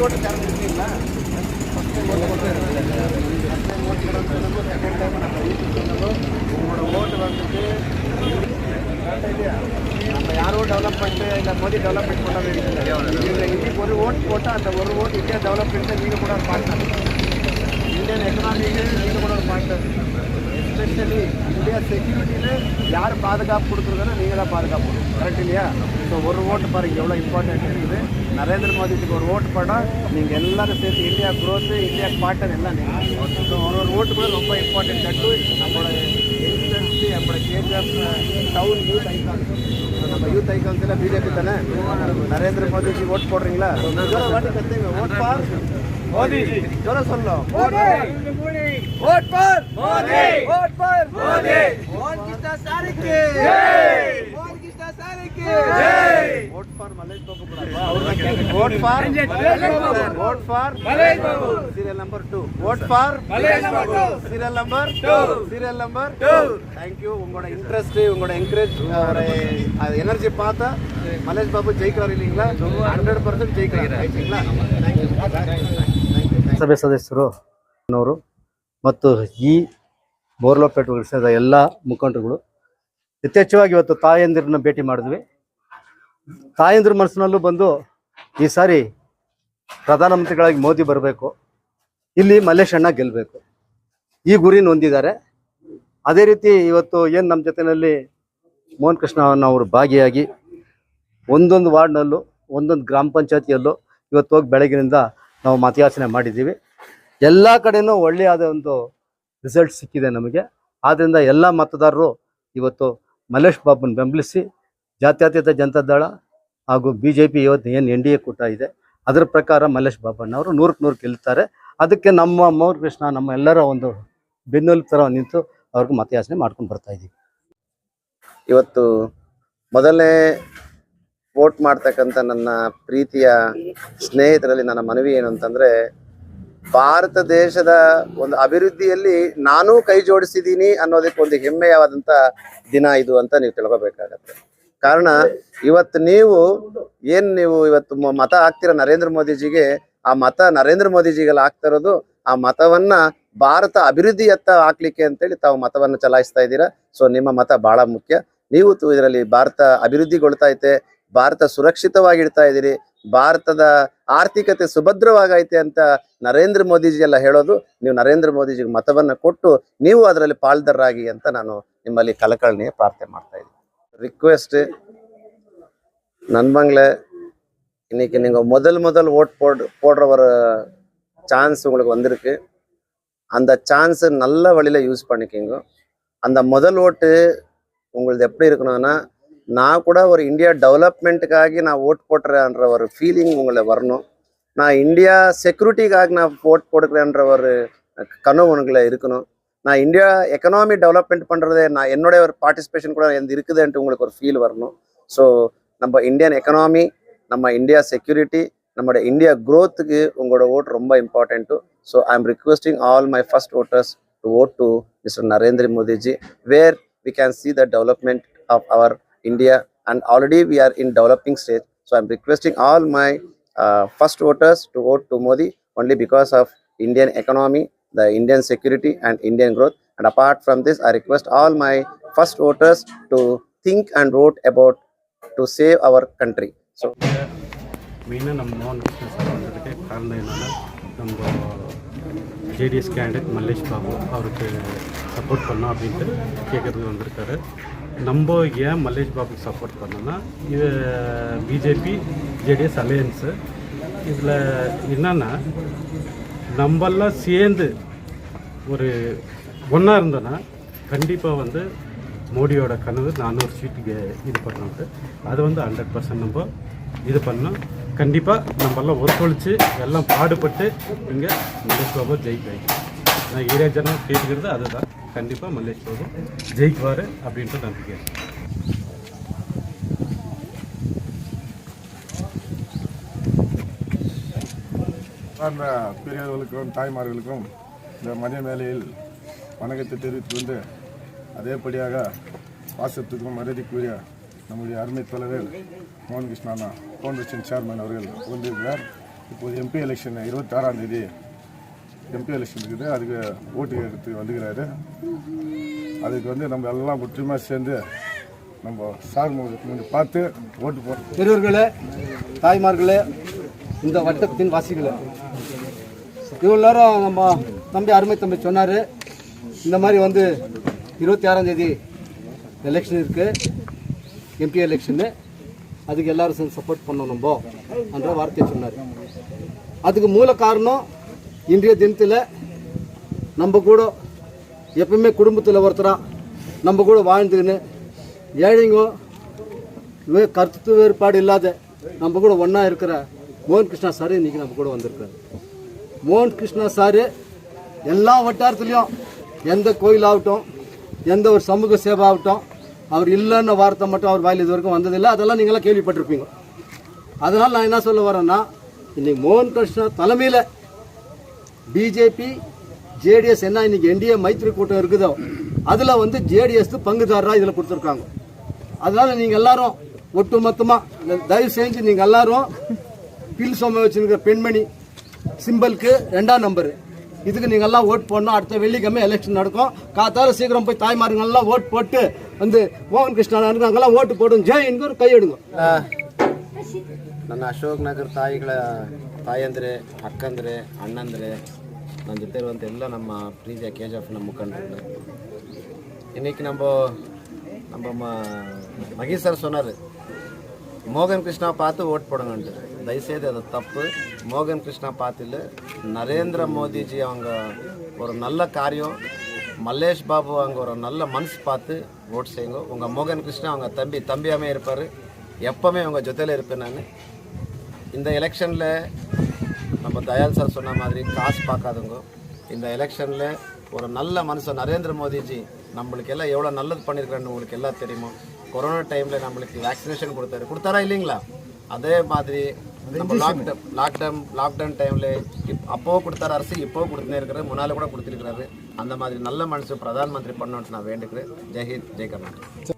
ஓட்டு திறந்துருக்கீங்களா first time vote first time vote கிடந்ததுக்கும் second time நம்ம வீட்டுக்கு வந்ததும் உங்களோட ஓட்டு வந்துட்டு நம்ம யாரோ டெவலப்மெண்ட்டு இல்லை மோடி டெவலப்மெண்ட் பண்ணவே இல்லை இந்திக்கு ஒரு ஓட்டு போட்டால் அந்த ஒரு ஓட்டு இந்தியா டெவலப்மெண்ட்டை நீங்கள் கூட ஒரு பார்ட்னர் இந்தியன் எக்கனாமிக்கு நீங்கள் கூட ஒரு பார்ட்னர் எஸ்பெஷலி இந்தியா செக்யூரிட்டியில் யார் பாதுகாப்பு கொடுக்குறதுன்னா நீங்கள் தான் பாதுகாப்பு கொடுக்கணும். கரெக்ட் இல்லையா? ஸோ ஒரு ஓட்டு பாருங்க எவ்வளோ இம்பார்ட்டன்ட் இருக்குது. நரேந்திர மோடிக்கு ஒரு ஓட்டு போட்டால் நீங்கள் எல்லாரும் சேர்த்து இந்தியா growth இந்தியா பார்ட்னர் எல்லாம் நீங்கள் ஸோ ஒரு ஒரு ஓட்டு கூட ரொம்ப இம்பார்ட்டன்ட் தட்டு நம்மளோட யங்ஸ்டர்ஸ் நம்மளோட கேஜிஎஃப் டவுன் யூத் ஐகான் நம்ம யூத் ஐகான்ஸில் பிஜேபி தானே? நரேந்திர மோடிஜி ஓட் మోదీ జోర సున్లో Modi. Vote per Modi. Vote per Modi. Mohan Krishna సారికి. Mohan Krishna సారికి. Vote for Malesh Babu vote for vote for Malesh Babu. Serial number 2 vote for Malesh Babu. Serial number 2 serial number 2 thank you உங்களோட interest உங்களோட encourage ஒரு energy பார்த்தா மலேஷ் பாபு ஜெயிக்கிறார் இல்லைங்களா ஹண்ட்ரட் பர்சன்ட் ஜெயிக்கிறார் ஆயிடுச்சுங்களா thank you ಸಭೆ ಸದಸ್ಯರು ಅವರು ಮತ್ತು ಈ ಬೋರ್ಲೋಪೇಟೆ ವಿಷಯದ ಎಲ್ಲ ಮುಖಂಡರುಗಳು ಯಥೇಚ್ಛವಾಗಿ ಇವತ್ತು ತಾಯಂದಿರನ್ನ ಭೇಟಿ ಮಾಡಿದ್ವಿ. ತಾಯಂದಿರ ಮನಸ್ಸಿನಲ್ಲೂ ಬಂದು ಈ ಸಾರಿ ಪ್ರಧಾನಮಂತ್ರಿಗಳಾಗಿ ಮೋದಿ ಬರಬೇಕು, ಇಲ್ಲಿ ಮಲ್ಲೇಶ್ ಅಣ್ಣ ಗೆಲ್ಲಬೇಕು ಈ ಗುರಿ ಹೊಂದಿದ್ದಾರೆ ಅದೇ ರೀತಿ ಇವತ್ತು ಏನು ನಮ್ಮ ಜೊತೆಯಲ್ಲಿ ಮೋಹನ್ ಕೃಷ್ಣ ಅವರು ಭಾಗಿಯಾಗಿ ಒಂದೊಂದು ವಾರ್ಡ್ನಲ್ಲೂ, ಒಂದೊಂದು ಗ್ರಾಮ ಪಂಚಾಯತಿಯಲ್ಲೂ ಇವತ್ತು ಹೋಗಿ ಬೆಳಗಿನಿಂದ ನಾವು ಮತಯಾಚನೆ ಮಾಡಿದ್ದೀವಿ. ಎಲ್ಲ ಕಡೆನೂ ಒಳ್ಳೆಯಾದ ಒಂದು ರಿಸಲ್ಟ್ ಸಿಕ್ಕಿದೆ ನಮಗೆ. ಆದ್ದರಿಂದ ಎಲ್ಲ ಮತದಾರರು ಇವತ್ತು ಮಲ್ಲೇಶ್ ಬಾಬುನ ಬೆಂಬಲಿಸಿ ಜಾತ್ಯತೀತ ಜನತಾದಳ ಹಾಗೂ ಬಿ ಜೆ ಪಿ ಇವತ್ತು ಏನು ಎನ್ ಡಿ ಎ ಕೂಟ ಇದೆ, ಅದರ ಪ್ರಕಾರ ಮಲ್ಲೇಶ್ ಬಾಬಣ್ಣವರು ನೂರಕ್ಕೆ ನೂರು ಗೆಲ್ತಾರೆ ಅದಕ್ಕೆ ನಮ್ಮ ಮೌರ್ ಕೃಷ್ಣ, ನಮ್ಮ ಎಲ್ಲರ ಒಂದು ಬೆನ್ನೆಲುಬು ಥರ ನಿಂತು ಅವ್ರಿಗೆ ಮತಯಾಚನೆ ಮಾಡ್ಕೊಂಡು ಬರ್ತಾ ಇದ್ದೀವಿ. ಇವತ್ತು ಮೊದಲನೇ ವೋಟ್ ಮಾಡ್ತಕ್ಕಂಥ ನನ್ನ ಪ್ರೀತಿಯ ಸ್ನೇಹಿತರಲ್ಲಿ ನನ್ನ ಮನವಿ ಏನು ಅಂತಂದ್ರೆ, ಭಾರತ ದೇಶದ ಒಂದು ಅಭಿವೃದ್ಧಿಯಲ್ಲಿ ನಾನೂ ಕೈ ಜೋಡಿಸಿದ್ದೀನಿ ಅನ್ನೋದಕ್ಕೆ ಒಂದು ಹೆಮ್ಮೆಯಾದಂತ ದಿನ ಇದು ಅಂತ ನೀವು ತಿಳ್ಕೊಬೇಕಾಗತ್ತೆ. ಕಾರಣ, ಇವತ್ತು ನೀವು ಏನ್ ನೀವು ಇವತ್ತು ಮತ ಹಾಕ್ತಿರ ನರೇಂದ್ರ ಮೋದಿಜಿಗೆ, ಆ ಮತ ನರೇಂದ್ರ ಮೋದಿಜಿಗೆಲ್ಲ ಹಾಕ್ತಾ ಇರೋದು, ಆ ಮತವನ್ನ ಭಾರತ ಅಭಿವೃದ್ಧಿಯತ್ತ ಹಾಕ್ಲಿಕ್ಕೆ ಅಂತೇಳಿ ತಾವು ಮತವನ್ನು ಚಲಾಯಿಸ್ತಾ ಇದ್ದೀರಾ. ಸೊ, ನಿಮ್ಮ ಮತ ಬಹಳ ಮುಖ್ಯ. ನೀವು ಇದರಲ್ಲಿ ಭಾರತ ಅಭಿವೃದ್ಧಿಗೊಳ್ತಾ ಐತೆ ಭಾರತ ಸುರಕ್ಷಿತವಾಗಿಡ್ತಾ ಇದ್ದೀರಿ ಭಾರತದ ಆರ್ಥಿಕತೆ ಸುಭದ್ರವಾಗೈತೆ ಅಂತ ನರೇಂದ್ರ ಮೋದಿಜಿ ಎಲ್ಲ ಹೇಳೋದು ನೀವು ನರೇಂದ್ರ ಮೋದಿಜಿಗೆ ಮತವನ್ನ ಕೊಟ್ಟು ನೀವು ಅದರಲ್ಲಿ ಪಾಲ್ದಾರರಾಗಿ ಅಂತ ನಾನು ನಿಮ್ಮಲ್ಲಿ ಕಲಕಳನೆಯ ಪ್ರಾರ್ಥನೆ ಮಾಡ್ತಾ ಇದ್ದೀನಿ ರಿಕ್ವೆಸ್ಟ್ நண்பங்களே இன்னைக்கு நீங்க முதல் முதல் ஓட் போடு போடுற ஒரு சான்ஸ் உங்களுக்கு வந்திருக்கு அந்த சான்ஸ் நல்ல வழியில யூஸ் பண்ணிக்கோங்க அந்த முதல் ஓட்டு உங்களது எப்படி இருக்கணும்னா நான் கூட ஒரு இந்தியா டெவலப்மெண்ட்டுக்காகி நான் ஓட் போட்டுறேன்ற ஒரு ஃபீலிங் உங்களை வரணும். நான் இந்தியா செக்யூரிட்டிக்காக நான் ஓட் போடுக்கிறேன்ற ஒரு கனவு உங்களை இருக்கணும். நான் இந்தியா எக்கனாமி டெவலப்மெண்ட் பண்ணுறதே நான் என்னுடைய ஒரு பார்ட்டிசிபேஷன் கூட எந்த இருக்குதுன்ட்டு உங்களுக்கு ஒரு ஃபீல் வரணும். ஸோ நம்ம இந்தியன் எக்கனாமி நம்ம இந்தியா செக்யூரிட்டி நம்மளோட இந்தியா க்ரோத்துக்கு உங்களோட ஓட் ரொம்ப important so I am requesting all my first voters to vote to mister Narendra Modiji where we can see the development of our India and already we are in developing stage. So I'm requesting all my uh, first voters to vote to Modi only because of Indian economy, the Indian security and Indian growth. And apart from this, I request all my first voters to think and vote about to save our country. So மெயினாக நம்ம மோகன் Krishna sir வந்ததுக்கு காரணம் என்னென்னா நம்ம JDS candidate Mallesh Babu அவருக்கு support பண்ணோம் அப்படின்ட்டு கேட்குறதுக்கு வந்திருக்காரு நம்ம ஏன் மல்லேஷ் பாபுக்கு சப்போர்ட் பண்ணோன்னா இது பிஜேபி ஜேடிஎஸ் அலையன்ஸு இதில் என்னென்னா நம்மெல்லாம் சேர்ந்து ஒரு ஒன்றா இருந்தோன்னா கண்டிப்பாக வந்து மோடியோட கனவு நானூறு சீட்டுக்கு இது பண்ணோன்ட்டு அது வந்து ஹண்ட்ரட் பர்சன்ட் நம்ம இது பண்ணோம். கண்டிப்பாக நம்மெல்லாம் ஒத்துழைச்சு எல்லாம் பாடுபட்டு இங்கே மல்லேஷ் பாபு ஜெயிக்க வைக்கணும் நான் ஏரியா ஜனம் கேட்டுக்கிறது அதுதான். கண்டிப்பாக மல்லேஷ் பாபு ஜெயிக்குவார் அப்படின்ற நம்பிக்கை. சார்ந்த பெரியவர்களுக்கும் தாய்மார்களுக்கும் இந்த மதிய மேலையில் வணக்கத்தை தெரிவித்து வந்து அதேபடியாக பாசத்துக்கும் மரியாதைக்குரிய நம்முடைய அருமை தலைவர் மோகன் கிருஷ்ணானா ஃபவுண்டேஷன் சேர்மன் அவர்கள் வந்திருக்கிறார். இப்போது எம்பி எலெக்ஷன் இருபத்தி ஆறாம் தேதி எம்பி எலெக்ஷன் இருக்குது. அதுக்கு ஓட்டு எடுத்து வந்துக்கிறாரு. அதுக்கு வந்து நம்ம எல்லாம் ஒற்றுமையாக சேர்ந்து நம்ம சார் முன்னாடி பார்த்து ஓட்டு போடுறோம் பெரியவர்களே தாய்மார்களே இந்த வட்டத்தின் வாசிகளே. இவ்வளோ நேரம் நம்ம தம்பி அருமை தம்பி சொன்னார். இந்த மாதிரி வந்து இருபத்தி ஆறாம் தேதி எலெக்ஷன் இருக்குது எம்பி எலெக்ஷனு அதுக்கு எல்லோரும் சேர்ந்து சப்போர்ட் பண்ணணும் நம்ம என்ற வார்த்தையை சொன்னார். அதுக்கு மூல காரணம் இன்றைய தினத்தில் நம்ம கூட எப்பவுமே குடும்பத்தில் ஒருத்தராக நம்ம கூட வாழ்ந்துக்கின்னு ஏழைங்கோ வே கருத்து வேறுபாடு இல்லாத நம்ம கூட ஒன்றா இருக்கிற மோகன் கிருஷ்ணா சார் இன்னைக்கு நம்ம கூட வந்திருக்காரு. மோகன் கிருஷ்ணா சார் எல்லா வட்டாரத்துலேயும் எந்த கோயில் ஆகட்டும் எந்த ஒரு சமூக சேவை ஆகட்டும் அவர் இல்லைன்ன வார்த்தை மட்டும் அவர் வாயில் இது வரைக்கும் வந்ததில்லை. அதெல்லாம் நீங்களாம் கேள்விப்பட்டிருப்பீங்க. அதனால் நான் என்ன சொல்ல வரேன்னா இன்றைக்கி மோகன் கிருஷ்ணா தலைமையில் பிஜேபி ஜேடிஎஸ் என்ன இன்னைக்கு என்டிஏ மைத்ரி கூட்டம் இருக்குதோ அதில் வந்து ஜேடிஎஸ் பங்குதாரராக இதில் கொடுத்துருக்காங்க. அதனால் நீங்கள் எல்லாரும் ஒட்டுமொத்தமாக தயவு செஞ்சு நீங்கள் எல்லாரும் பில் சும வச்சுருக்கிற பெண்மணி சிம்பிளுக்கு ரெண்டாம் நம்பரு இதுக்கு நீங்கள் எல்லாம் ஓட் பண்ணணும் அடுத்த வெள்ளிக்கிழமை எலெக்ஷன் நடக்கும். காத்தால சீக்கிரம் போய் தாய்மார்கள்லாம் ஓட் போட்டு வந்து மோகன் கிருஷ்ணன் அங்கெல்லாம் ஓட்டு போடும் ஜெயின்னு ஒரு கையெடுங்க. நான் அசோக் நகர் தாய்களை ತಾಯಂದ್ರೆ ಅಕ್ಕಂದ್ರೆ ಅಣ್ಣಂದ್ರೆ ನನ್ನ ಜೊತೆ ಇರುವಂಥ ಎಲ್ಲ ನಮ್ಮ ಪ್ರೀತಿಯ ಕೆ ಜಿ ಎಫ್ನ ಮುಖಂಡರು இன்னைக்கு நம்ம நம்ம ம- மகேஷ் சார் சொன்னார் மோகன் கிருஷ்ணா பார்த்து ஓட் போடுங்கன்ட்டு தயவுசெய்து அது தப்பு மோகன் கிருஷ்ணா பார்த்துல நரேந்திர மோடிஜி அவங்க ஒரு நல்ல காரியம் மல்லேஷ் பாபு அவங்க ஒரு நல்ல மனசு பார்த்து ஓட் செய்யுங்க உங்கள் மோகன் கிருஷ்ணா அவங்க தம்பி தம்பியாமே இருப்பார் எப்போவுமே உங்கள் ஜொத்தையில் இருப்பேன் நான் இந்த எலெக்ஷனில் நம்ம தயால் சார் சொன்ன மாதிரி காசு பார்க்காதவங்க இந்த எலெக்ஷனில் ஒரு நல்ல மனுஷன் நரேந்திர மோடிஜி நம்மளுக்கு எல்லாம் எவ்வளோ நல்லது பண்ணியிருக்காருன்னு உங்களுக்கு எல்லாம் தெரியுமோ? கொரோனா டைமில் நம்மளுக்கு வேக்சினேஷன் கொடுத்தாரு. கொடுத்தாரா இல்லைங்களா? அதே மாதிரி நம்ம லாக்டவுன் லாக்டவுன் லாக்டவுன் டைமில் இப் அப்போவும் கொடுத்தாரு அரசு இப்போவும் கொடுத்துனே இருக்கிறாரு. முன்னால் கூட கொடுத்துருக்கிறாரு. அந்த மாதிரி நல்ல மனுஷன் பிரதான் மந்திரி பண்ணணும்னு நான் வேண்டுகிறேன். ஜெய்ஹிந்த் ஜெய் கர்நாடக்.